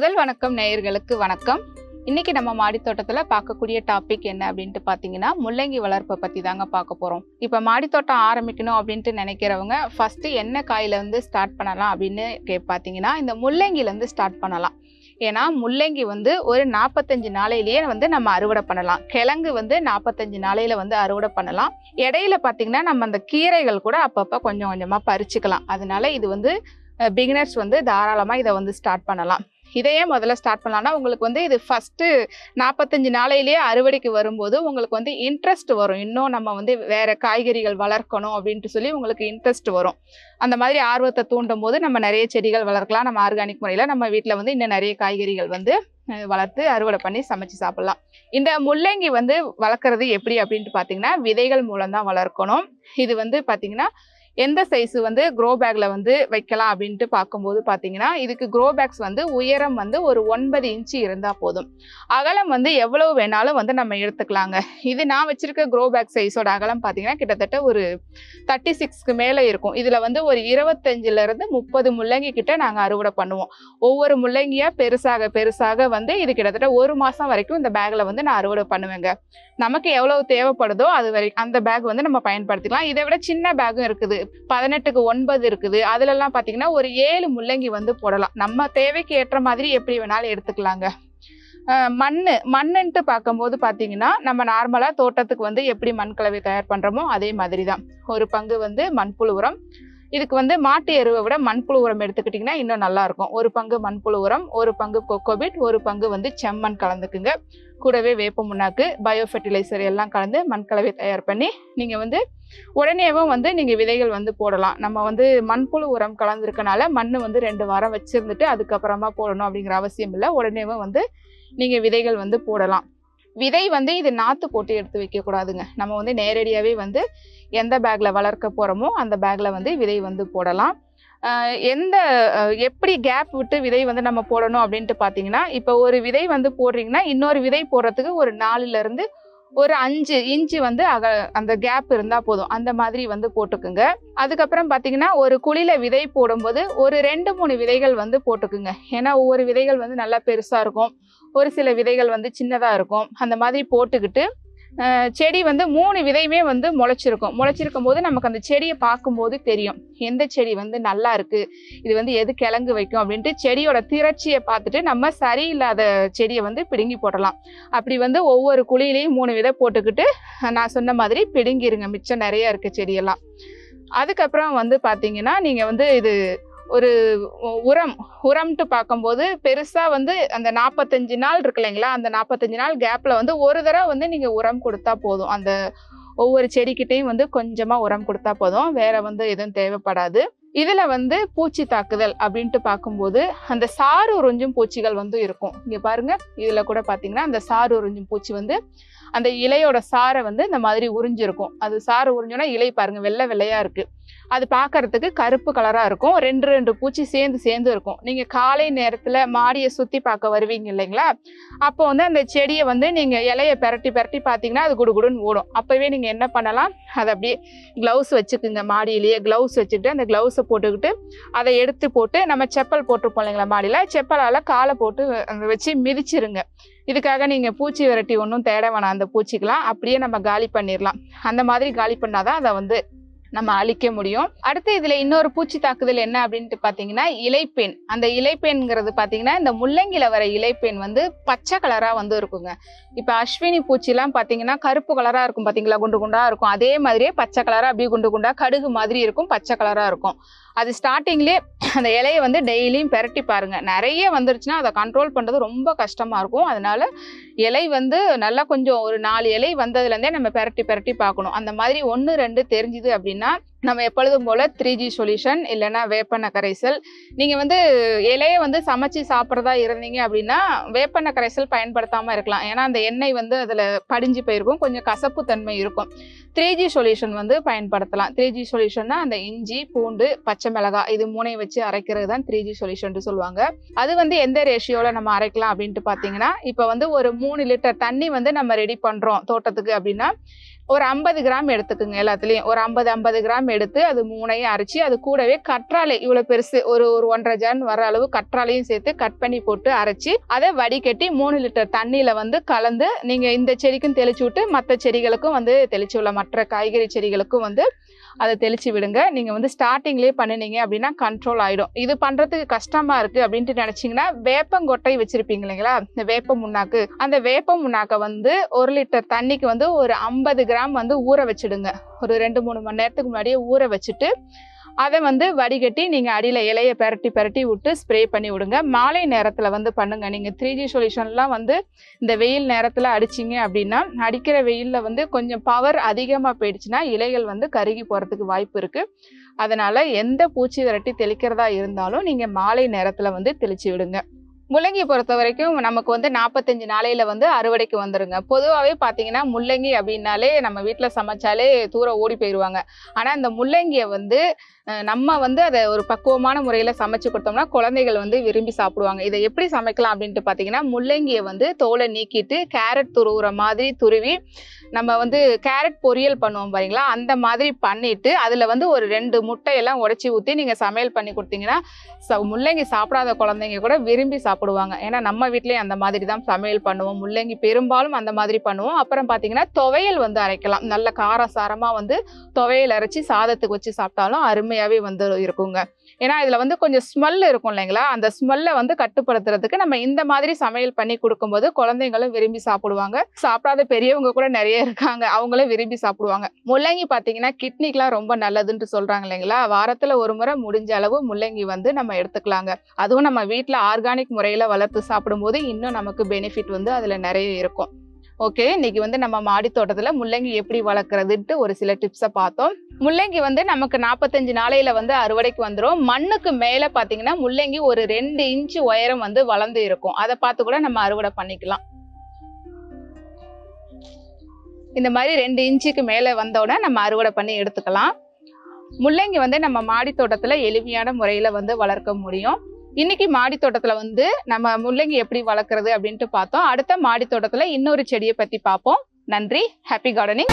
முதல் வணக்கம் நேயர்களுக்கு வணக்கம். இன்னைக்கு நம்ம மாடி தோட்டத்துல பார்க்கக்கூடிய டாபிக் என்ன அப்படின்ட்டு பார்த்தீங்கன்னா முள்ளங்கி வளர்ப்பை பற்றி தாங்க பார்க்க போகிறோம் இப்போ மாடி தோட்டம் ஆரம்பிக்கணும் அப்படின்ட்டு நினைக்கிறவங்க ஃபஸ்ட்டு என்ன காயில வந்து ஸ்டார்ட் பண்ணலாம் அப்படின்னு கே பார்த்தீங்கன்னா இந்த முள்ளங்கிலேருந்து ஸ்டார்ட் பண்ணலாம். ஏன்னா முள்ளங்கி வந்து ஒரு நாற்பத்தஞ்சு நாளையிலேயே வந்து நம்ம அறுவடை பண்ணலாம். கிழங்கு வந்து நாற்பத்தஞ்சு நாளையில வந்து அறுவடை பண்ணலாம். இடையில பார்த்தீங்கன்னா நம்ம அந்த கீரைகள் கூட அப்பப்போ கொஞ்சம் கொஞ்சமாக பறிச்சுக்கலாம். அதனால இது வந்து பிகினர்ஸ் வந்து தாராளமாக இதை வந்து ஸ்டார்ட் பண்ணலாம். இதையே முதல்ல ஸ்டார்ட் பண்ணலாம்னா உங்களுக்கு வந்து இது ஃபஸ்ட்டு நாற்பத்தஞ்சு நாளையிலேயே அறுவடைக்கு வரும்போது உங்களுக்கு வந்து இன்ட்ரெஸ்ட் வரும். இன்னும் நம்ம வந்து வேற காய்கறிகள் வளர்க்கணும் அப்படின்ட்டு சொல்லி உங்களுக்கு இன்ட்ரெஸ்ட் வரும். அந்த மாதிரி ஆர்வத்தை தூண்டும் போது நம்ம நிறைய செடிகள் வளர்க்கலாம். நம்ம ஆர்கானிக் முறையில் நம்ம வீட்டில் வந்து இன்னும் நிறைய காய்கறிகள் வந்து வளர்த்து அறுவடை பண்ணி சமைச்சு சாப்பிடலாம். இந்த முள்ளங்கி வந்து வளர்க்குறது எப்படி அப்படின்ட்டு பார்த்தீங்கன்னா விதைகள் மூலம் தான் வளர்க்கணும். இது வந்து பார்த்தீங்கன்னா எந்த சைஸ் வந்து க்ரோ பேக்ல வந்து வைக்கலாம் அப்படின்ட்டு பார்க்கும்போது பார்த்தீங்கன்னா இதுக்கு க்ரோ பேக்ஸ் வந்து உயரம் வந்து ஒரு ஒன்பது இன்ச்சு இருந்தால் போதும். அகலம் வந்து எவ்வளவு வேணாலும் வந்து நம்ம எடுத்துக்கலாங்க. இது நான் வச்சிருக்க க்ரோ பேக் சைஸோட அகலம் பார்த்தீங்கன்னா கிட்டத்தட்ட ஒரு தேர்ட்டி சிக்ஸ்க்கு மேலே இருக்கும். இதில் வந்து ஒரு இருபத்தஞ்சிலேருந்து முப்பது முள்ளங்கி கிட்ட நாங்கள் அறுவடை பண்ணுவோம். ஒவ்வொரு முள்ளங்கியாக பெருசாக பெருசாக வந்து இது கிட்டத்தட்ட ஒரு மாதம் வரைக்கும் இந்த பேக்கில் வந்து நான் அறுவடை பண்ணுவேங்க. நமக்கு எவ்வளவு தேவைப்படுதோ அது வரை அந்த பேக் வந்து நம்ம பயன்படுத்திக்கலாம். இதை விட சின்ன பேக்கும் இருக்குது. பதினெட்டுக்கு ஒன்பது இருக்குது. அதுலலாம் பார்த்தீங்கன்னா ஒரு ஏழு முள்ளங்கி வந்து போடலாம். நம்ம தேவைக்கு ஏற்ற மாதிரி எப்படி வேணாலும் எடுத்துக்கலாங்க. மண் மண்ணுன்ட்டு பார்க்கும்போது பார்த்தீங்கன்னா நம்ம நார்மலாக தோட்டத்துக்கு வந்து எப்படி மண் கலவை தயார் பண்ணுறோமோ அதே மாதிரி தான் ஒரு பங்கு வந்து மண்புழு உரம் இதுக்கு வந்து மாட்டு எருவை விட மண்புழு உரம் எடுத்துக்கிட்டிங்கன்னா இன்னும் நல்லாயிருக்கும் ஒரு பங்கு மண்புழு உரம் ஒரு பங்கு கொக்கோபிட் ஒரு பங்கு வந்து செம்மண் கலந்துக்குங்க. கூடவே வேப்ப முன்னாக்கு பயோ ஃபெர்டிலைசர் எல்லாம் கலந்து மண் கலவை தயார் பண்ணி நீங்கள் வந்து உடனேவும் வந்து நீங்கள் விதைகள் வந்து போடலாம். நம்ம வந்து மண்புழு உரம் கலந்துருக்கனால மண் வந்து ரெண்டு வாரம் வச்சுருந்துட்டு அதுக்கப்புறமா போடணும் அப்படிங்கிற அவசியம் இல்லை. உடனேவும் வந்து நீங்கள் விதைகள் வந்து போடலாம். விதை வந்து இது நாற்று போட்டு எடுத்து வைக்கக்கூடாதுங்க நம்ம வந்து நேரடியாகவே வந்து எந்த பேக்கில் வளர்க்க போகிறோமோ அந்த பேக்கில் வந்து விதை வந்து போடலாம். எந்த எப்படி கேப் விட்டு விதை வந்து நம்ம போடணும் அப்படின்ட்டு பார்த்தீங்கன்னா இப்போ ஒரு விதை வந்து போடுறீங்கன்னா இன்னொரு விதை போடுறதுக்கு ஒரு நாலுலேருந்து ஒரு அஞ்சு இன்ச்சு வந்து அக அந்த கேப் இருந்தால் போதும். அந்த மாதிரி வந்து போட்டுக்குங்க. அதுக்கப்புறம் பார்த்தீங்கன்னா ஒரு குழியில் விதை போடும்போது ஒரு ரெண்டு மூணு விதைகள் வந்து போட்டுக்குங்க. ஏன்னா ஒவ்வொரு விதைகள் வந்து நல்லா பெருசாக இருக்கும். ஒரு சில விதைகள் வந்து சின்னதாக இருக்கும். அந்த மாதிரி போட்டுக்கிட்டு செடி வந்து மூணு விதையுமே வந்து முளைச்சிருக்கும். முளைச்சிருக்கும் போது நமக்கு அந்த செடியை பார்க்கும்போது தெரியும். எந்த செடி வந்து நல்லா இருக்கு? இது வந்து எது கிழங்கு வைக்கும் அப்படின்ட்டு செடியோட திரட்சியை பார்த்துட்டு நம்ம சரியில்லாத செடியை வந்து பிடுங்கி போடலாம். அப்படி வந்து ஒவ்வொரு குழியிலையும் மூணு விதை போட்டுக்கிட்டு நான் சொன்ன மாதிரி பிடுங்கிருங்க. மிச்சம் நிறைய இருக்குது செடியெல்லாம். அதுக்கப்புறம் வந்து பார்த்தீங்கன்னா நீங்கள் வந்து இது ஒரு உரம் உரம்ட்டு பார்க்கும்போது பெருசாக வந்து அந்த நாற்பத்தஞ்சு நாள் இருக்கு இல்லைங்களா? அந்த நாற்பத்தஞ்சு நாள் கேப்பில் வந்து ஒரு தடவை வந்து நீங்கள் உரம் கொடுத்தா போதும். அந்த ஒவ்வொரு செடிக்கிட்டையும் வந்து கொஞ்சமாக உரம் கொடுத்தா போதும். வேற வந்து எதுவும் தேவைப்படாது. இதில் வந்து பூச்சி தாக்குதல் அப்படின்ட்டு பார்க்கும்போது அந்த சாறு உறிஞ்சும் பூச்சிகள் வந்து இருக்கும். இங்கே பாருங்க. இதில் கூட பார்த்தீங்கன்னா அந்த சாறு உறிஞ்சும் பூச்சி வந்து அந்த இலையோட சாரை வந்து இந்த மாதிரி உறிஞ்சிருக்கும். அது சாறு உறிஞ்சோன்னா இலை பாருங்க வெள்ளை வெள்ளையாக இருக்குது அது பார்க்கறதுக்கு கருப்பு கலராக இருக்கும். ரெண்டு ரெண்டு பூச்சி சேர்ந்து சேர்ந்து இருக்கும். நீங்கள் காலை நேரத்தில் மாடியை சுற்றி பார்க்க வருவீங்க இல்லைங்களா? அப்போ வந்து அந்த செடியை வந்து நீங்கள் இலையை பெரட்டி பெரட்டி பார்த்தீங்கன்னா அது குடுகுடுன்னு ஓடும். அப்போவே நீங்கள் என்ன பண்ணலாம்? அதை அப்படியே க்ளவுஸ் வச்சுக்குங்க. மாடியிலேயே க்ளவுஸ் வச்சுக்கிட்டு அந்த க்ளவுஸை போட்டுக்கிட்டு அதை எடுத்து போட்டு நம்ம செப்பல் போட்டிருப்போம் இல்லைங்களா மாடியில்? செப்பலால் காலை போட்டு வச்சு மிதிச்சிருங்க. இதுக்காக நீங்கள் பூச்சி விரட்டி ஒன்றும் தேட வேணாம் அந்த பூச்சிக்கெலாம் அப்படியே நம்ம காலி பண்ணிடலாம் அந்த மாதிரி காலி பண்ணால் தான் அதை வந்து நம்ம அழிக்க முடியும். அடுத்து இதுல இன்னொரு பூச்சி தாக்குதல் என்ன அப்படின்ட்டு பாத்தீங்கன்னா இலைப்பேன் அந்த இலைப்பேன்ங்கிறது பாத்தீங்கன்னா இந்த முள்ளங்கில வர இலைப்பேன் வந்து பச்சை கலரா வந்து இருக்குங்க. இப்ப அஸ்வினி பூச்சிலாம் பாத்தீங்கன்னா கருப்பு கலரா இருக்கும் பாத்தீங்களா? குண்டு குண்டா இருக்கும். அதே மாதிரியே பச்சை கலரா அப்படியே குண்டு குண்டா கடுகு மாதிரி இருக்கும் பச்சை கலரா இருக்கும். அது ஸ்டார்டிங்லேயே அந்த இலையை வந்து டெய்லியும் பெரட்டி பாருங்க. நிறைய வந்துருச்சுன்னா அதை கண்ட்ரோல் பண்றது ரொம்ப கஷ்டமா இருக்கும். அதனால இலை வந்து நல்லா கொஞ்சம் ஒரு நாலு இலை வந்ததுலேருந்தே நம்ம பெரட்டி பெரட்டி பார்க்கணும். அந்த மாதிரி ஒன்று ரெண்டு தெரிஞ்சுது அப்படின்னா அப்படின்னா நம்ம எப்பொழுதும் போல் த்ரீ ஜி சொல்யூஷன் இல்லைன்னா வேப்பெண்ணெய் கரைசல் நீங்கள் வந்து இலையை வந்து சமைச்சு சாப்பிட்றதா இருந்தீங்க அப்படின்னா வேப்பெண்ணெய் கரைசல் பயன்படுத்தாமல் இருக்கலாம். ஏன்னா அந்த எண்ணெய் வந்து அதில் படிஞ்சு போயிருக்கும். கொஞ்சம் கசப்பு தன்மை இருக்கும். த்ரீ ஜி சொல்யூஷன் வந்து பயன்படுத்தலாம். த்ரீ ஜி சொல்யூஷன்னா அந்த இஞ்சி பூண்டு பச்சை மிளகாய் இது மூணையும் வச்சு அரைக்கிறது தான் த்ரீ ஜி சொல்யூஷன் சொல்லுவாங்க. அது வந்து எந்த ரேஷியோவில் நம்ம அரைக்கலாம் அப்படின்ட்டு பார்த்தீங்கன்னா இப்போ வந்து ஒரு மூணு லிட்டர் தண்ணி வந்து நம்ம ரெடி பண்ணுறோம் தோட்டத்துக்கு அப்படின்னா ஒரு ஐம்பது கிராம் எடுத்துக்குங்க எல்லாத்துலேயும். ஒரு ஐம்பது ஐம்பது கிராம் எடுத்து அது மூணையும் அரைச்சி அது கூடவே கற்றாழை இவ்வளோ பெருசு ஒரு ஒரு ஒன்றரை ஜான் வர அளவு கற்றாழையும் சேர்த்து கட் பண்ணி போட்டு அரைச்சி அதை வடிகட்டி மூணு லிட்டர் தண்ணியில் வந்து கலந்து நீங்கள் இந்த செடிக்கும் தெளிச்சு விட்டு மற்ற செடிகளுக்கும் வந்து தெளிச்சு உள்ள மற்ற காய்கறி செடிகளுக்கும் வந்து அதை தெளிச்சு விடுங்க. நீங்கள் வந்து ஸ்டார்டிங்லேயே பண்ணினீங்க அப்படின்னா கண்ட்ரோல் ஆகிடும் இது பண்ணுறதுக்கு கஷ்டமாக இருக்குது அப்படின்ட்டு நினச்சிங்கன்னா வேப்பங்கொட்டை வச்சுருப்பீங்க இல்லைங்களா? இந்த வேப்ப முன்னாக்கு. அந்த வேப்ப முன்னாக்கை வந்து ஒரு லிட்டர் தண்ணிக்கு வந்து ஒரு ஐம்பது கிராம் வந்து ஊற வச்சிடுங்க. ஒரு ரெண்டு மூணு மணி நேரத்துக்கு முன்னாடியே ஊற வச்சுட்டு அதை வந்து வடிகட்டி நீங்கள் அடியில் இலையை பெரட்டி பெரட்டி விட்டு ஸ்ப்ரே பண்ணி விடுங்க. மாலை நேரத்தில் வந்து பண்ணுங்கள் நீங்கள் த்ரீ ஜி சொல்யூஷன்லாம் வந்து இந்த வெயில் நேரத்தில் அடிச்சிங்க அப்படின்னா அடிக்கிற வெயிலில் வந்து கொஞ்சம் பவர் அதிகமாக போயிடுச்சுன்னா இலைகள் வந்து கருகி போகிறதுக்கு வாய்ப்பு இருக்குது அதனால் எந்த பூச்சி விரட்டி தெளிக்கிறதா இருந்தாலும் நீங்கள் மாலை நேரத்தில் வந்து தெளித்து விடுங்க. முள்ளங்கி பொறுத்த வரைக்கும் நமக்கு வந்து நாற்பத்தஞ்சு நாளையில் வந்து அறுவடைக்கு வந்துருங்க. பொதுவாகவே பார்த்தீங்கன்னா முள்ளங்கி அப்படின்னாலே நம்ம வீட்டில் சமைச்சாலே தூர ஓடி போயிடுவாங்க ஆனால் இந்த முள்ளங்கியை வந்து நம்ம வந்து அதை ஒரு பக்குவமான முறையில் சமைச்சு கொடுத்தோம்னா குழந்தைகள் வந்து விரும்பி சாப்பிடுவாங்க. இதை எப்படி சமைக்கலாம் அப்படின்ட்டு பார்த்தீங்கன்னா முள்ளங்கியை வந்து தோலை நீக்கிட்டு கேரட் துருவுற மாதிரி துருவி நம்ம வந்து கேரட் பொரியல் பண்ணுவோம் பாருங்களா அந்த மாதிரி பண்ணிட்டு அதில் வந்து ஒரு ரெண்டு முட்டையெல்லாம் உடச்சி ஊற்றி நீங்கள் சமையல் பண்ணி கொடுத்தீங்கன்னா ச- முள்ளங்கி சாப்பிடாத குழந்தைங்க கூட விரும்பி சாப்பிடுவாங்க ஏன்னா நம்ம வீட்லயும் அந்த மாதிரி தான் சமையல் பண்ணுவோம். முள்ளங்கி பெரும்பாலும் அந்த மாதிரி பண்ணுவோம். அப்புறம் பார்த்தீங்கன்னா துவையல் வந்து அரைக்கலாம். நல்ல காரசாரமாக வந்து துவையல் அரைச்சி சாதத்துக்கு வச்சு சாப்பிட்டாலும் அருமையாகவே வந்து இருக்குங்க. ஏன்னா இதில் வந்து கொஞ்சம் ஸ்மெல் இருக்கும் இல்லைங்களா? அந்த ஸ்மெல்லை வந்து கட்டுப்படுத்துறதுக்கு நம்ம இந்த மாதிரி சமையல் பண்ணி கொடுக்கும்போது குழந்தைங்களும் விரும்பி சாப்பிடுவாங்க. சாப்பிடாத பெரியவங்க கூட நிறைய இருக்காங்க. அவங்களும் விரும்பி சாப்பிடுவாங்க. முள்ளங்கி பார்த்தீங்கன்னா கிட்னிக்கெலாம் ரொம்ப நல்லதுன்ட்டு சொல்கிறாங்க இல்லைங்களா? வாரத்தில் ஒரு முறை முடிஞ்ச அளவு முள்ளங்கி வந்து நம்ம எடுத்துக்கலாங்க. அதுவும் நம்ம வீட்டில் ஆர்கானிக் முறையில் வளர்த்து சாப்பிடும்போது இன்னும் நமக்கு பெனிஃபிட் வந்து அதில் நிறைய இருக்கும். ஓகே இன்னைக்கு வந்து நம்ம மாடி தோட்டத்தில் முள்ளங்கி எப்படி வளர்க்குறதுன்ட்டு ஒரு சில டிப்ஸை பார்த்தோம். முள்ளங்கி வந்து நமக்கு நாற்பத்தஞ்சு நாளையில வந்து அறுவடைக்கு வந்துடும் மண்ணுக்கு மேலே பார்த்தீங்கன்னா முள்ளங்கி ஒரு ரெண்டு இன்ச்சு உயரம் வந்து வளர்ந்து இருக்கும். அதை பார்த்து கூட நம்ம அறுவடை பண்ணிக்கலாம். இந்த மாதிரி ரெண்டு இன்ச்சுக்கு மேலே வந்தோடனே நம்ம அறுவடை பண்ணி எடுத்துக்கலாம். முள்ளங்கி வந்து நம்ம மாடி தோட்டத்துல எளிமையான முறையில வந்து வளர்க்க முடியும். இன்னைக்கு மாடி தோட்டத்துல வந்து நம்ம முள்ளங்கி எப்படி வளர்க்குறது அப்படின்ட்டு பார்த்தோம். அடுத்த மாடி தோட்டத்துல இன்னொரு செடியை பத்தி பார்ப்போம். நன்றி. Happy gardening